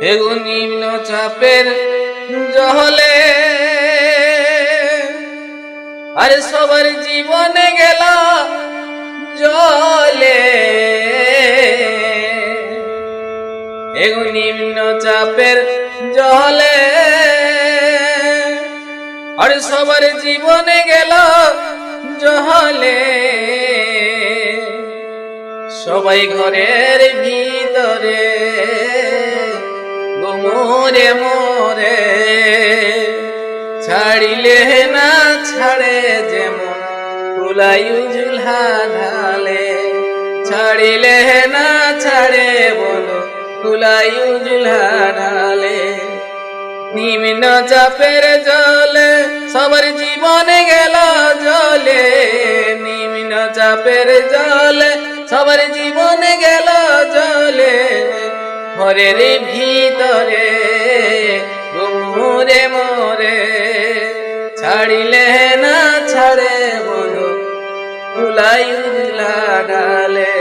এগো নিম্ন চাপের জহলে আরে সবার জীবনে গেল জলে। এগো নিম্ন চাপের জলে। আর সবার জীবনে গেল জহলে সবাই ঘরের ভিতরে। গোমরে মোরে। ছাড়িলে না ছাড়ে যেমন কুলায়ু ঝুলহা ঢালে। ছাড়িলে না ছাড়ে বলো কুলায়ু ঝুলহা ঢালে। নিম্ন চাপের জলে সবার জীবনে গেল জলে। নিম্ন চাপের জলে সবার জীবনে গেল জলে। ঘরের ভিতরে ঘুমরে মরে। ছাড়িলে না ছাড়ে বলো কুলাই ডালে।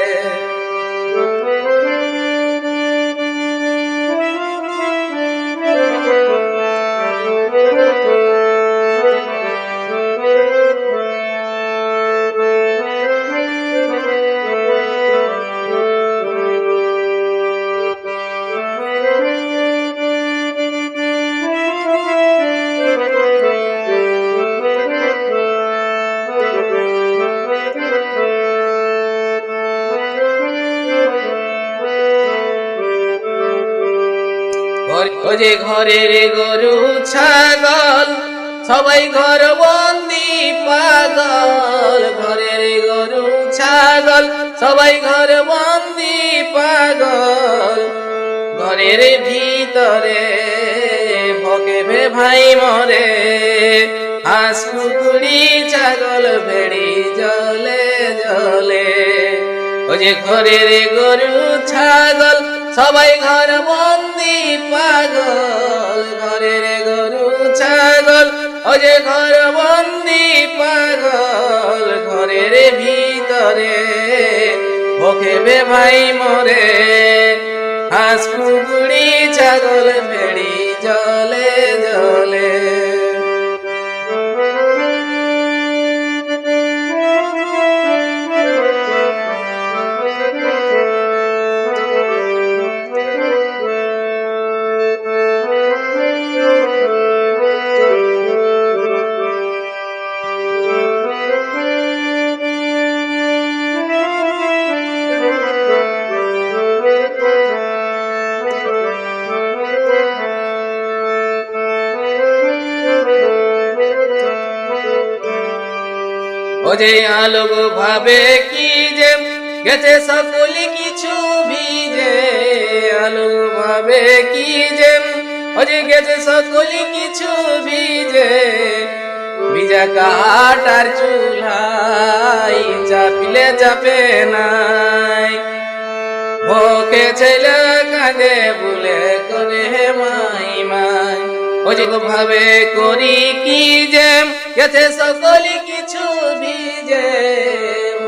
ও যে ঘরের গরু ছাগল, সবাই ঘর বন্দি পাগল। ঘরের গরু ছাগল, সবাই ঘর বন্দি পাগল। ঘরের ভিতরে ভগে ভে ভাই মরে, হাঁস কুকুরি ছাগল ভেড়ি জলে জলে। ও যে ঘরের গরু ছাগল সবাই ঘর বন্দি, পাগল, ঘরের গরু, ছাগল। ও যে ঘর বন্দি, পাগল, ঘরের ভিতরে। ওকে বে ভাই মরে, হাঁস কুকুরি ছাগল, ভেড়ি জলে জলে। ও যে আলোক ভাবে কি যে গেছে সকলি কিছু ভিজে। আলোক ভাবে কি যে ও যে গেছে সকলি কিছু ভিজে। ভিজা কাটার চুলাই চাপিলে চাপে নাই। ওকে ছেলে কাঁদে বলে করে মাই মাই। ও ভাবে করি কি যে গেছে সকলি কিছু ভিজে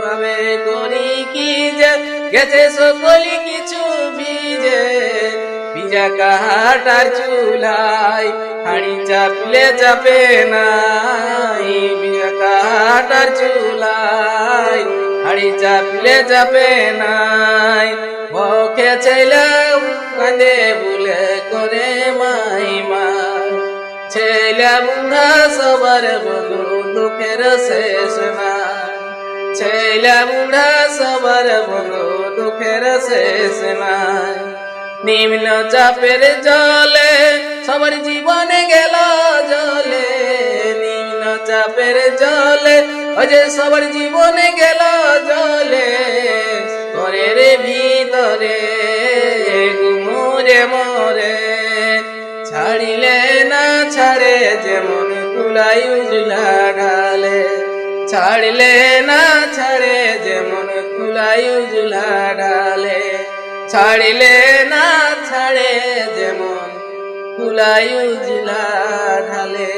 ভাবে করি কি যে? গেছে সকলি কিছু ভিজে। ভিজা কাটার চুলাই হাড়ি চাপলে চাপে নাই। ভিজা কাটার চুলাই হাড়ি চাপলে চাপে নাই। ভকে ছেলেও কাঁদে বলে করে মাই মাই ছেলে বুড়া সবার বধু দুঃখের শেষ না ছেলে বুড়া সবার বধু দুঃখের শেষ নাই। নিম্ন চাপের জলে সবার জীবনে গেল জলে। নিম্ন চাপের জলে যে সবার জীবনে গেল জলে। ঘরের ভিতরে গুমরে মরে। ছাড়িলে না ছাড়ে যেমন কুলাই উজলা ঢালে। ছাড়লে না ছাড়ে যেমন কুলায়ু জুলা ডালে। ছাড়িলে না ছাড়ে যেমন কুলায়ু জুলা ঢালে।